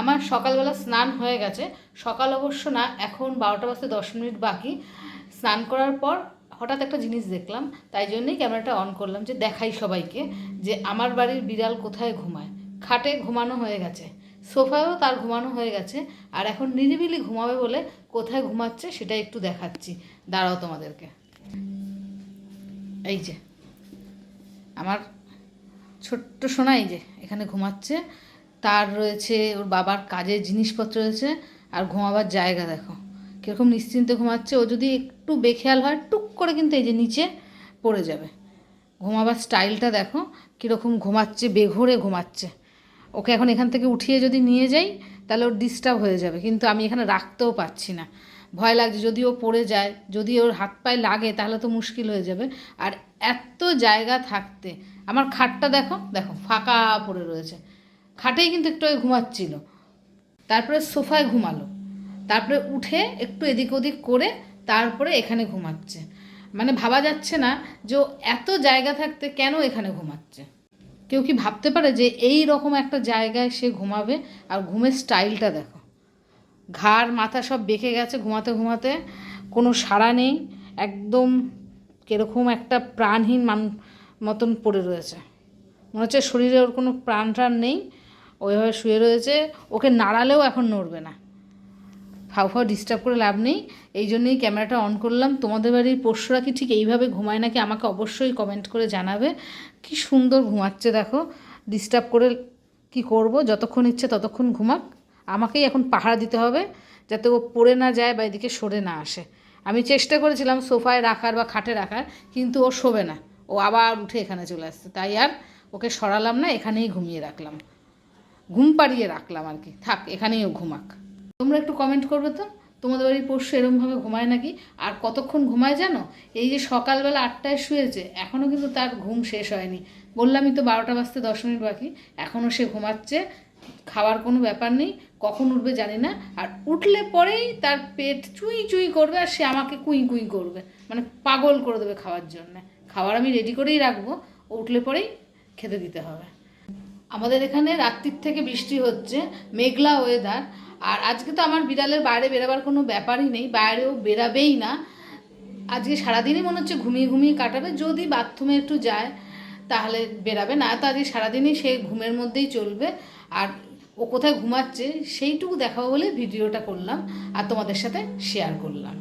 আমার সকালবেলা স্নান হয়ে গেছে। সকাল অবশ্য না, এখন বারোটা বাজতে দশ মিনিট বাকি। স্নান করার পর হঠাৎ একটা জিনিস দেখলাম, তাই জন্যই ক্যামেরাটা অন করলাম যে দেখাই সবাইকে যে আমার বাড়ির বিড়াল কোথায় ঘুমায়। খাটে ঘুমানো হয়ে গেছে, সোফায়ও তার ঘুমানো হয়ে গেছে, আর এখন নিরিবিলি ঘুমাবে বলে কোথায় ঘুমাচ্ছে সেটা একটু দেখাচ্ছি। দাঁড়াও তোমাদেরকে। এই যে, আমার ছোট্ট সোনাই যে, এখানে ঘুমাচ্ছে। তার রয়েছে, ওর বাবার কাজের জিনিসপত্র রয়েছে, আর ঘুমাবার জায়গা দেখো। কীরকম নিশ্চিন্তে ঘুমাচ্ছে, ও যদি একটু বেখেয়াল হয়, টুক করে কিন্তু এই যে নিচে পড়ে যাবে। ঘুমাবার স্টাইলটা দেখো, কীরকম ঘুমাচ্ছে, বেঘরে ঘুমাচ্ছে। ওকে এখন এখান থেকে উঠিয়ে যদি নিয়ে যাই, তাহলে ওর ডিস্টার্ব হয়ে যাবে, কিন্তু আমি এখানে রাখতেও পারছি না। ভয় লাগছে, যদি ও পড়ে যায়, যদি ওর হাত পায়ে লাগে, তাহলে তো মুশকিল হয়ে যাবে। আর এত জায়গা থাকতে, আমার খাটটা দেখো দেখো, ফাঁকা পড়ে রয়েছে। খাটেই কিন্তু একটু ঘুমাচ্ছিল। তারপরে সোফায় ঘুমালো। তারপরে উঠে একটু এদিক ওদিক করে তারপরে এখানে ঘুমাচ্ছে। মানে ভাবা যাচ্ছে না যে এত জায়গা থাকতে কেন এখানে ঘুমাচ্ছে। কেউ কি ভাবতে পারে যে এই রকম একটা জায়গায় সে ঘুমাবে? আর ঘুমের স্টাইলটা দেখো। ঘাড়, মাথা সব বেঁকে গেছে ঘুমাতে ঘুমাতে। কোনো সাড়া নেই। একদম কীরকম একটা প্রাণহীন মান মতন পড়ে রয়েছে। মনে হচ্ছে শরীরে ওর কোনো প্রাণ টান নেই। ওইভাবে শুয়ে রয়েছে, ওকে নাড়ালেও এখন নড়বে না। ফাউ ফাউ ডিস্টার্ব করে লাভ নেই, এই জন্যই ক্যামেরাটা অন করলাম। তোমাদের বাড়ির পোষ্যরা কি ঠিক এইভাবে ঘুমায় নাকি আমাকে অবশ্যই কমেন্ট করে জানাবে। কি সুন্দর ঘুমাচ্ছে দেখো ডিস্টার্ব করে কি করব, যতক্ষণ ইচ্ছে ততক্ষণ ঘুমাক। আমাকেই এখন পাহারা দিতে হবে, যাতে ও পড়ে না যায় বা এদিকে সরে না আসে। আমি চেষ্টা করেছিলাম সোফায় রাখার বা খাটে রাখার, কিন্তু ও শোবে না। ও আবার উঠে এখানে চলে আসছে, তাই আর ওকে সরালাম না, এখানেই ঘুমিয়ে রাখলাম। ঘুম পাড়িয়ে রাখলাম আর কি। থাক, এখানেই ও ঘুমাক। তোমরা একটু কমেন্ট করবে তো? তোমাদের বাড়ির পোষ্য এরমভাবে ঘুমায় নাকি? আর কতক্ষণ ঘুমায় জানো? এই যে সকালবেলা আটটায় শুয়েছে এখনও কিন্তু তার ঘুম শেষ হয়নি। বললামই তো বারোটা বাজতে দশ মিনিট বাকি। এখনও সে ঘুমাচ্ছে, খাওয়ার কোনো ব্যাপার নেই, কখন উঠবে জানি না। আর উঠলে পরেই তার পেট চুই চুই করবে আর সে আমাকে কুই কুই করবে। মানে পাগল করে দেবে খাওয়ার জন্য। খাবার আমি রেডি করেই রাখব, উঠলে পরেই খেতে দিতে হবে। আমাদের এখানে রাত্রির থেকে বৃষ্টি হচ্ছে, মেঘলা ওয়েদার আর আজকে তো আমার বিড়ালের বাইরে বেরাবার কোনো ব্যাপারই নেই, বাইরেও বেরাবেই না। আজকে সারাদিনই মনে হচ্ছে ঘুমিয়ে ঘুমিয়ে কাটাবে, যদি বাথরুমে একটু যায় তাহলে বেরাবে না, তো আজকে সারাদিনই সে ঘুমের মধ্যেই চলবে। আর ও কোথায় ঘুমাচ্ছে সেইটুকু দেখাবো বলে ভিডিওটা করলাম, আর তোমাদের সাথে শেয়ার করলাম।